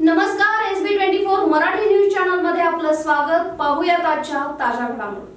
नमस्कार S B twenty four Marathi news चॅनलमध्ये आपलं स्वागत. पाहूयात आजच्या ताज्या घडामोडी.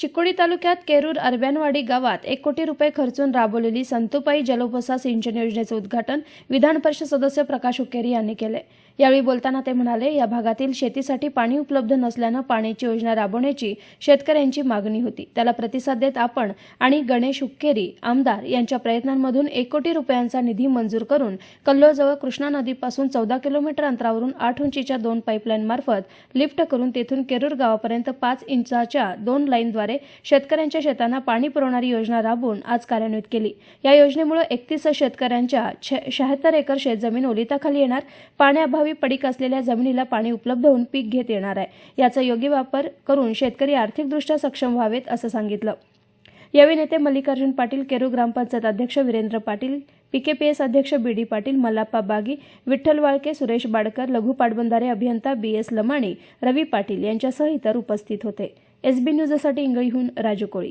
चिकोडी तालुक्यात केरूर अरब्यानवाडी गावात एक कोटी रुपये खर्चून राबवलेली संतुपाई जलोपसा सिंचन योजनेचं उद्घाटन विधान परिषद सदस्य प्रकाश उकेरी यांनी केले. यावेळी बोलताना ते म्हणाले या भागातील शेतीसाठी पाणी उपलब्ध नसल्यानं पाण्याची योजना राबवण्याची शेतकऱ्यांची मागणी होती. त्याला प्रतिसाद देत आपण आणि गणेश हुक्केरी आमदार यांच्या प्रयत्नांमधून एक कोटी रुपयांचा निधी मंजूर करून कल्लोळजवळ कृष्णा नदीपासून चौदा किलोमीटर अंतरावरून आठ उंचीच्या दोन पाईपलाईन मार्फत लिफ्ट करून तेथून केरूर गावापर्यंत पाच इंचाच्या दोन लाईनद्वारे शेतकऱ्यांच्या शेतांना पाणी पुरवणारी योजना राबवून आज कार्यान्वित केली. या योजनेमुळे एकतीस शेतकऱ्यांच्या शहात्तर एकर शेतजमीन ओलिताखाली येणार. पाण्याअभावी पडीक असलेल्या जमिनीला पाणी उपलब्ध होऊन पीक घेत येणार आहे. याचा योग्य वापर करून शेतकरी आर्थिकदृष्ट्या सक्षम व्हावेत असं सांगितलं. यावेळी नेते मल्लिकार्जुन पाटील केरू ग्रामपंचायत अध्यक्ष वीरेंद्र पाटील पीकेपीएस अध्यक्ष बी डी पाटील मल्लाप्पा बागी विठ्ठल वाळके सुरेश बाडकर लघु पाटबंधारे अभियंता बी एस लमाणी रवी पाटील यांच्यासह इतर उपस्थित होते. एसबी न्यूजसाठी इंगळीहून राजू कोळी.